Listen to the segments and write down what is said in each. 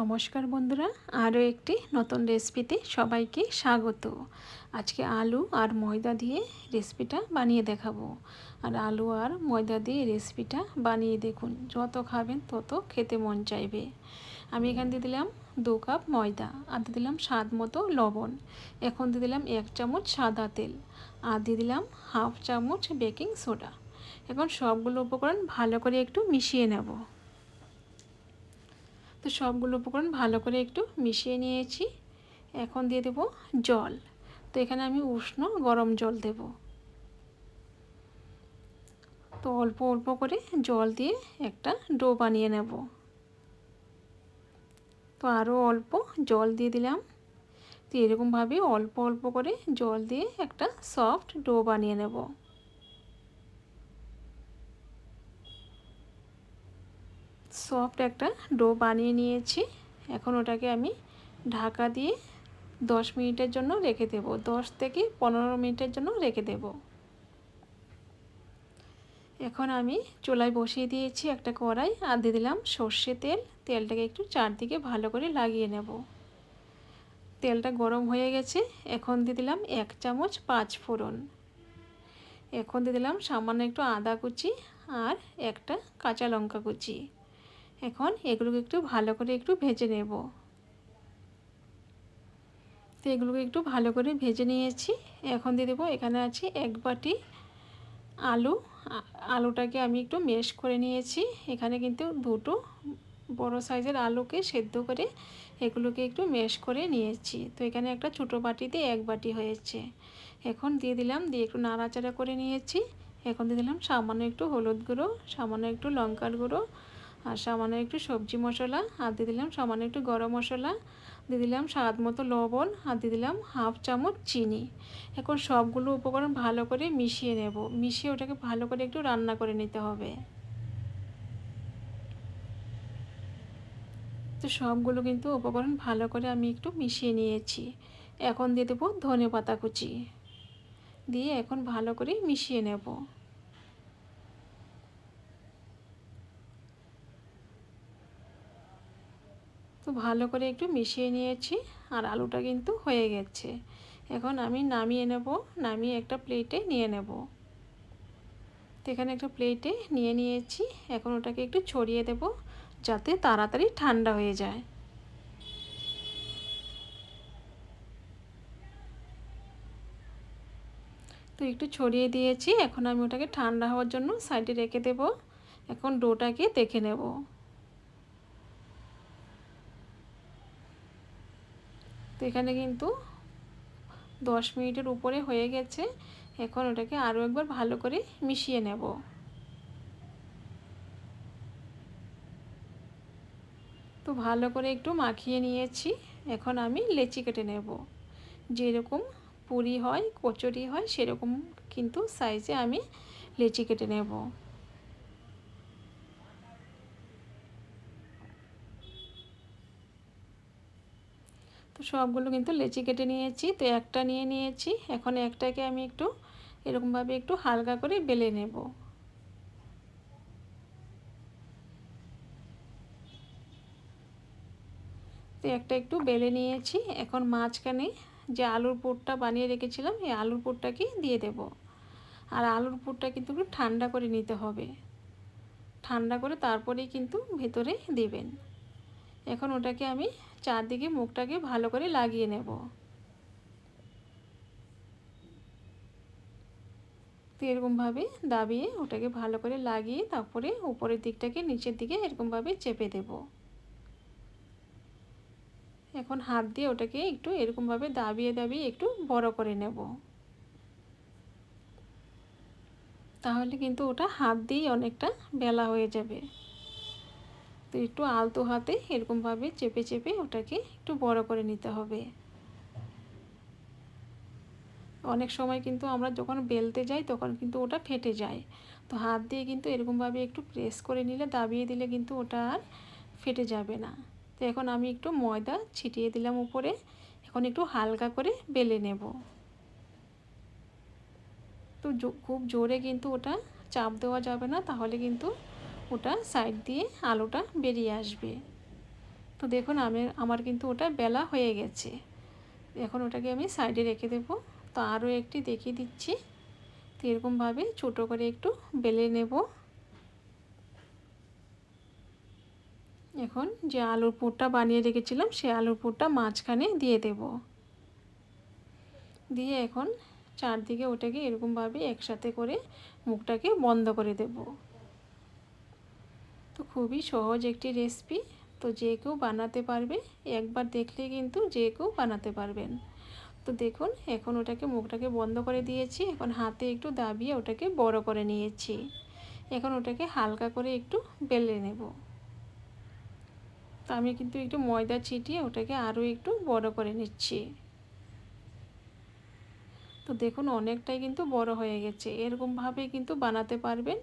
নমস্কার বন্ধুরা, আরও একটি নতুন রেসিপিতে সবাইকে স্বাগত। আজকে আলু আর ময়দা দিয়ে রেসিপিটা বানিয়ে দেখাবো। আর আলু আর ময়দা দিয়ে রেসিপিটা বানিয়ে দেখুন, যত খাবেন তত খেতে মন চাইবে। আমি এখান দিয়ে দিলাম দু কাপ ময়দা আর দিয়ে দিলাম স্বাদ মতো লবণ। এখন দিয়ে দিলাম এক চামচ সাদা তেল আর দিয়ে দিলাম হাফ চামচ বেকিং সোডা। এখন সবগুলো উপকরণ ভালো করে একটু মিশিয়ে নেব। তো সবগুলো উপকরণ ভালো করে একটু মিশিয়ে নিয়েছি। এখন দিয়ে দেব জল। তো এখানে আমি উষ্ণ গরম জল দেব। তো অল্প অল্প করে জল দিয়ে একটা ডো বানিয়ে নেব। তো আরও অল্প জল দিয়ে দিলাম। তো এরকমভাবে অল্প অল্প করে জল দিয়ে একটা সফট ডো বানিয়ে নেব। সফট একটা ডো বানিয়ে নিয়েছি। এখন ওটাকে আমি ঢাকা দিয়ে দশ মিনিটের জন্য রেখে দেব। দশ থেকে পনেরো মিনিটের জন্য রেখে দেব। এখন আমি চুলায় বসিয়ে দিয়েছি একটা কড়াই আর দিয়ে দিলাম সর্ষে তেল। তেলটাকে একটু চারদিকে ভালো করে লাগিয়ে নেব। তেলটা গরম হয়ে গেছে। এখন দিয়ে দিলাম এক চামচ পাঁচ ফোড়ন। এখন দিয়ে দিলাম সামান্য একটু আদা কুচি আর একটা কাঁচা লঙ্কা কুচি। এখন এগুলোকে একটু ভালো করে একটু ভেজে নেব। তো এগুলোকে একটু ভালো করে ভেজে নিয়েছি। এখন দিয়ে দেবো, এখানে আছে এক বাটি আলু। আলুটাকে আমি একটু মেশ করে নিয়েছি। এখানে কিন্তু দুটো বড় সাইজের আলুকে সেদ্ধ করে এগুলোকে একটু মেশ করে নিয়েছি। তো এখানে একটা ছোটো বাটিতে এক বাটি হয়েছে। এখন দিয়ে দিলাম, দিয়ে একটু নাড়াচাড়া করে নিয়েছি। এখন দিয়ে দিলাম সামান্য একটু হলুদ গুঁড়ো, সামান্য একটু লঙ্কার গুঁড়ো আর সামান্য একটু সবজি মশলা, আর দিয়ে দিলাম সামান্য একটু গরম মশলা, দিয়ে দিলাম স্বাদ মতো লবণ, আর দিয়ে দিলাম হাফ চামচ চিনি। এখন সবগুলো উপকরণ ভালো করে মিশিয়ে নেব। মিশিয়ে ওটাকে ভালো করে একটু রান্না করে নিতে হবে। তো সবগুলো কিন্তু উপকরণ ভালো করে আমি একটু মিশিয়ে নিয়েছি। এখন দিয়ে দেবো ধনে পাতা কুচি। দিয়ে এখন ভালো করে মিশিয়ে নেব। তো ভালো করে একটু মিশিয়ে নিয়েছি আর আলুটা কিন্তু হয়ে গেছে। এখন আমি নামিয়ে নেব, নামিয়ে একটা প্লেটে নিয়ে নেব। তো এখানে একটা প্লেটে নিয়ে নিয়েছি, এখন ওটাকে একটু ছড়িয়ে দেব যাতে তাড়াতাড়ি ঠান্ডা হয়ে যায়। তো একটু ছড়িয়ে দিয়েছি, এখন আমি ওটাকে ঠান্ডা হওয়ার জন্য সাইডে রেখে দেব। এখন ডোটাকে দেখে নেব। তো এখানে কিন্তু দশ মিনিটের উপরে হয়ে গেছে। এখন ওটাকে আরও একবার ভালো করে মিশিয়ে নেব। তো ভালো করে একটু মাখিয়ে নিয়েছি। এখন আমি লেচি কেটে নেব। যেরকম পুরি হয়, কচুরি হয়, সেরকম কিন্তু সাইজে আমি লেচি কেটে নেব। সবগুলো কিন্তু লেচি কেটে নিয়েছি, তো একটা নিয়ে নিয়েছি। এখন একটাকে আমি একটু এরকমভাবে একটু হালকা করে বেলে নেব। তো একটা একটু বেলে নিয়েছি। এখন মাঝখানে যে আলুর পুরটা বানিয়ে রেখেছিলাম, এই আলুর পুরটাকে দিয়ে দেব। আর আলুর পুরটা কিন্তু একটু ঠান্ডা করে নিতে হবে। ঠান্ডা করে তারপরেই কিন্তু ভেতরে দেবেন। এখন ওটাকে আমি চারদিকে মুখটাকে ভালো করে লাগিয়ে নেব। তো এরকমভাবে দাবিয়ে ওটাকে ভালো করে লাগিয়ে তারপরে উপরের দিকটাকে নিচের দিকে এরকমভাবে চেপে দেব। এখন হাত দিয়ে ওটাকে একটু এরকমভাবে দাবিয়ে দাবিয়ে একটু বড় করে নেব। তাহলে কিন্তু ওটা হাত দিয়েই অনেকটা বেলা হয়ে যাবে। তো একটু আলতো হাতে এরকমভাবে চেপে চেপে ওটাকে একটু বড় করে নিতে হবে। অনেক সময় কিন্তু আমরা যখন বেলতে যাই তখন কিন্তু ওটা ফেটে যায়। তো হাত দিয়ে কিন্তু এরকমভাবে একটু প্রেস করে নিলে, দাবিয়ে দিলে কিন্তু ওটা আর ফেটে যাবে না। তো এখন আমি একটু ময়দা ছিটিয়ে দিলাম উপরে, এখন একটু হালকা করে বেলে নেব। তো খুব জোরে কিন্তু ওটা চাপ দেওয়া যাবে না, তাহলে কিন্তু ওটা সাইড দিয়ে আলোটা বেরিয়ে আসবে। তো দেখুন আমি, আমার কিন্তু ওটা বেলা হয়ে গেছে। এখন ওটাকে আমি সাইডে রেখে দেব। তো আরও একটি দেখিয়ে দিচ্ছি। তো এরকমভাবে ছোটো করে একটু বেলে নেব। এখন যে আলুর পুরটা বানিয়ে রেখেছিলাম, সে আলুর পুরটা মাঝখানে দিয়ে দেব। দিয়ে এখন চারদিকে ওটাকে এরকমভাবে একসাথে করে মুখটাকে বন্ধ করে দেব। খুবই সহজ একটি রেসিপি তো যে কেউ বানাতে পারবে, একবার দেখলে কিন্তু যে কেউ বানাতে পারবেন। তো দেখুন, এখন ওটাকে মুখটাকে বন্ধ করে দিয়েছি। এখন হাতে একটু দাবিয়ে ওটাকে বড় করে নিয়েছি। এখন ওটাকে হালকা করে একটু বেলে নেব। তো আমি কিন্তু একটু ময়দা ছিটিয়ে ওটাকে আরও একটু বড় করে নিচ্ছি। তো দেখুন, অনেকটাই কিন্তু বড় হয়ে গেছে। এরকমভাবে কিন্তু বানাতে পারবেন।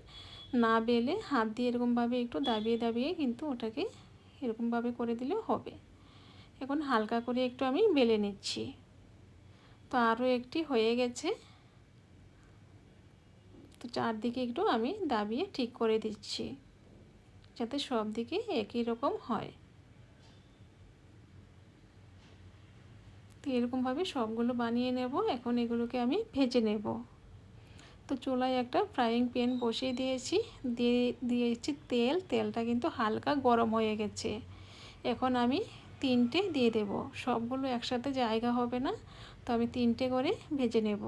না বেলে হাত দিয়ে এরকমভাবে একটু দাবিয়ে দাবিয়ে কিন্তু ওটাকে এরকমভাবে করে দিলেও হবে। এখন হালকা করে একটু আমি বেলে নিচ্ছি। তো আরও একটি হয়ে গেছে। তো চারদিকে একটু আমি দাবিয়ে ঠিক করে দিচ্ছি, যাতে সব দিকে একই রকম হয়। তো এরকমভাবে সবগুলো বানিয়ে নেব, এখন এগুলোকে আমি ভেজে নেব। তো চুলায় একটা ফ্রাইং প্যান বসিয়ে দিয়েছি। দিয়ে দিয়েছি তেল। তেলটা কিন্তু হালকা গরম হয়ে গেছে। এখন আমি তিনটে দিয়ে দেব। সবগুলো একসাথে জায়গা হবে না। তো আমি তিনটে করে ভেজে নেব।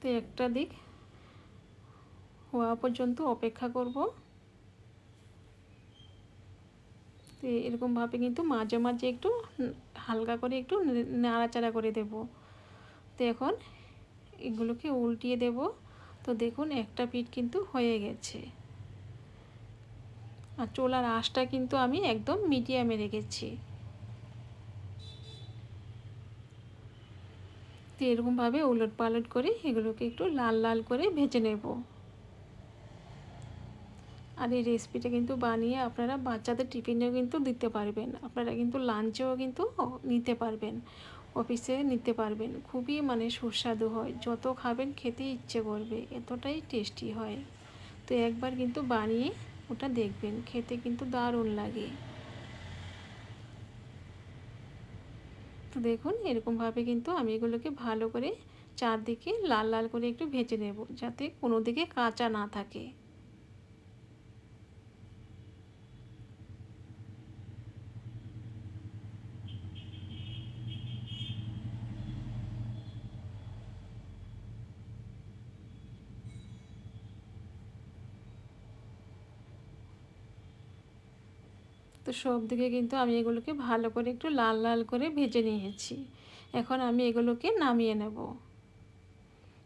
তো একটা দিক হওয়া পর্যন্ত অপেক্ষা করব। তো এরকমভাবে কিন্তু মাঝে মাঝে একটু হালকা করে একটু নাড়াচাড়া করে দেব। তো এখন এগুলোকে উল্টিয়ে দেব। তো দেখুন, একটা পিঠ কিন্তু হয়ে গেছে। আর চোলার আঁশটা কিন্তু আমি একদম মিডিয়ামে রেখেছি। তো এরকমভাবে উলট পালট করে এগুলোকে একটু লাল লাল করে ভেজে নেব। আর এই রেসিপিটা কিন্তু বানিয়ে আপনারা বাচ্চাদের টিফিনেও কিন্তু দিতে পারবেন। আপনারা কিন্তু লাঞ্চেও কিন্তু নিতে পারবেন। অফিসে নিতে পারবেন। খুবই মানে সুস্বাদু হয়। যত খাবেন খেতে ইচ্ছে করবে, এতটাই টেস্টি হয়। তো একবার কিন্তু বানিয়ে ওটা দেখবেন। খেতে কিন্তু দারুণ লাগে। তো দেখুন, এরকমভাবে কিন্তু আমি এগুলোকে ভালো করে চারদিকে লাল লাল করে একটু ভেজে নেব, যাতে কোনো দিকে কাঁচা না থাকে। তো সব দিকে কিন্তু আমি এগুলোকে ভালো করে একটু লাল লাল করে ভেজে নিয়েছি। এখন আমি এগুলোকে নামিয়ে নেব।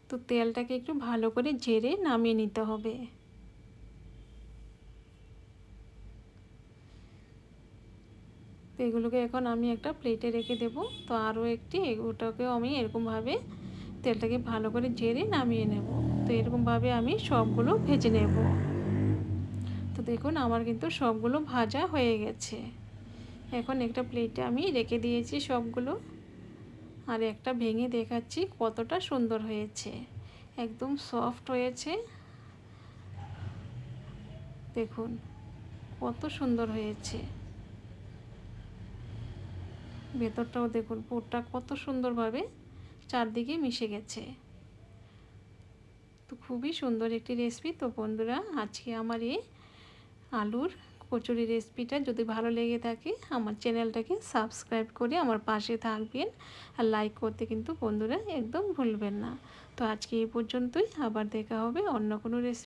তো তেলটাকে একটু ভালো করে ঝেড়ে নামিয়ে নিতে হবে। তো এগুলোকে এখন আমি একটা প্লেটে রেখে দেব। তো আরও একটি ওটাকেও আমি এরকমভাবে তেলটাকে ভালো করে ঝেড়ে নামিয়ে নেব। তো এরকমভাবে আমি সবগুলো ভেজে নেব। দেখুন, আমার কিন্তু সবগুলো ভাজা হয়ে গেছে। এখন একটা প্লেটে আমি রেখে দিয়েছি সবগুলো। আর একটা ভেঙে দেখাচ্ছি কতটা সুন্দর হয়েছে। একদম সফট হয়েছে। দেখুন, কত সুন্দর হয়েছে। ভেতরটাও দেখুন, পুরটা কত সুন্দরভাবে চারদিকে মিশে গেছে। তো খুবই সুন্দর একটি রেসিপি তো বন্ধুরা, আজকে আমার এই আলুর কচুরি রেসিপিটা যদি ভালো লেগে থাকে, আমার চ্যানেলটাকে সাবস্ক্রাইব করে আমার পাশে থাকবেন। আর লাইক করতে কিন্তু বন্ধুরা একদম ভুলবেন না। তো আজকে এই পর্যন্তই, আবার দেখা হবে অন্য কোনো রেসিপি